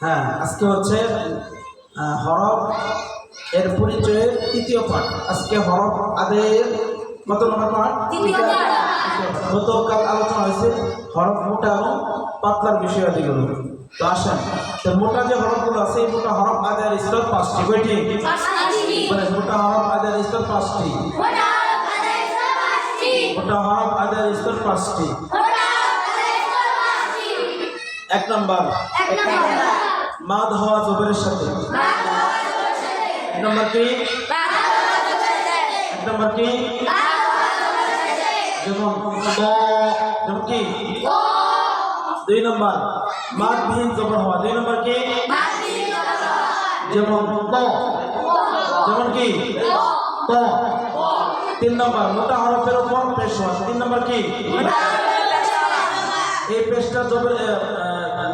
হ্যাঁ আজকে হচ্ছে হরফ এর পরিচয়ের তৃতীয় পাঠ। আজকে হরফ আদের কত নম্বর পাঠ? গতকাল আলোচনা হয়েছে হরফ মোটা এবং পাতলার বিষয়াদিগুলো তো আসেন তো মোটা যে হরফগুলো আছে এই মোটা হরফ আদায়ের স্তর পাঁচটি। কয়টি পাঁচটি। বলে মোটা হরফ আদায়ের স্তর পাঁচটি। মোটা হরফ আদায়ের স্তর পাঁচটি। এক নম্বর। মাদ হওয়া জবরের সাথে। এক নম্বর কি। এক নম্বর কি। যেমন যেমন কি। দুই নম্বর। মাদবিহীন জবর হওয়া। দুই নম্বর কি? যেমন যেমন কি? তিন নম্বর। মোটা হরফের উপর পেশ হওয়া। তিন নম্বর কি? এই পেশটা জবর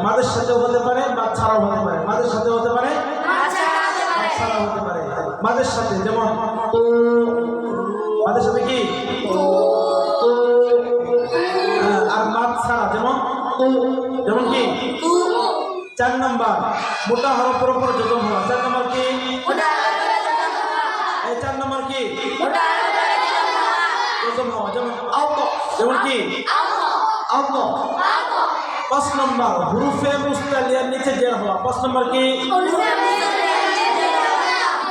মাদের সাথে হতে পারে বা ছাড়াও হতে পারে। মাদের সাথে হতে পারে। ছাড়াও হতে পারে। মাদের সাথে যেমন তো মাদের সাথে কি? আর মাদ ছাড়া যেমন তো যেমন কি? চার নম্বর মোটা হরফের উপর যোজন হওয়া। চার নম্বর কি? চার নম্বর কি? হওয়া। যেমন আউত যেমন কি? আউত। পাঁচ নম্বর হুরুফে মুস্তালিয়ার নিচে জের হওয়া পাঁচ নম্বর কি।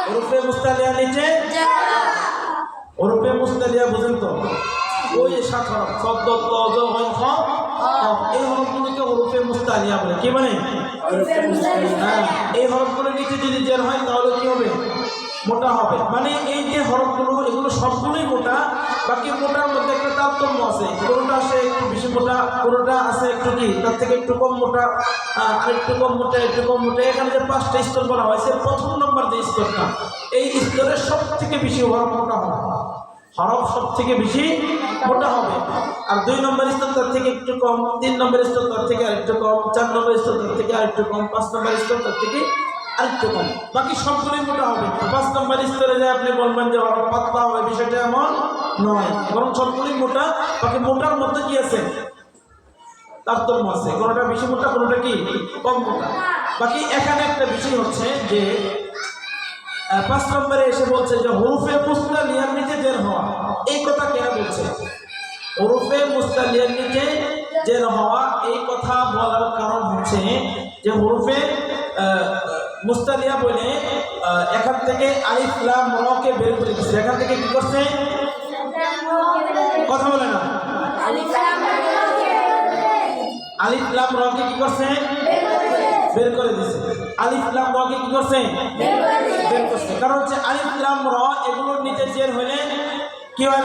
হুরুফে মুস্তালিয়ার নিচে। হুরুফে মুস্তালিয়া বুঝেন তো ওই সাত হরফ শব্দ ত জ খ কফ। এই হরফগুলোকে হুরুফে মুস্তালিয়া বলে কি মানে। হ্যাঁ এই হরফগুলোর নিচে যদি জের হয় তাহলে কি হবে মোটা হবে মানে এই যে হরফগুলো এগুলো সবগুলোই মোটা বাকি মোটার মধ্যে একটা তারতম্য আছে। কোনোটা আছে একটু বেশি মোটা, কোনোটা আছে একটু কি? তার থেকে একটু কম মোটা, আর একটু কম মোটা, একটু কম মোটা। এখানে যে পাঁচটা স্তর বলা হয়েছে প্রথম নম্বর যে স্তরটা, এই স্তরের সব থেকে বেশি হরফ মোটা হবে। হরফ সব থেকে বেশি মোটা হবে। আর দুই নম্বর স্তর তার থেকে একটু কম, তিন নম্বর স্তর তার থেকে আরেকটু কম, চার নম্বর স্তর তার থেকে আরেকটু কম, পাঁচ নম্বর স্তর তার থেকে আরেকটু কম। বাকি সবগুলোই মোটা হবে। পাঁচ নম্বর স্তরে যে আপনি বলবেন যে পাতলা হবে, বিষয়টা এমন নয়। বরং সবগুলোই মোটা, বাকি মোটার মধ্যে কি আছে? তারতম্য আছে। কোনোটা বেশি মোটা, কোনোটা কি কম মোটা। বাকি এখানে একটা বিষয় হচ্ছে যে পাঁচ নম্বরে এসে বলছে যে, হরুফে মুস্তালিয়ার নিচে জের হওয়া। এই কথা কেন বলছে? হরুফে মুস্তালিয়ার নিচে জের হওয়া এই কথা বলার কারণ হচ্ছে যে, হরুফে মুস্তালিয়া বলে এখান থেকে আলিফ লাম বের করে দিচ্ছে এখান থেকে কি করছে? কথা বলে না। আলিফ লাম রকে কি করছে? বের করে দিচ্ছে আলিফ লাম রকে কি করছে? বের করছে। কারণ হচ্ছে আলিফ লাম র এগুলোর নিচে জের হলে কি হয়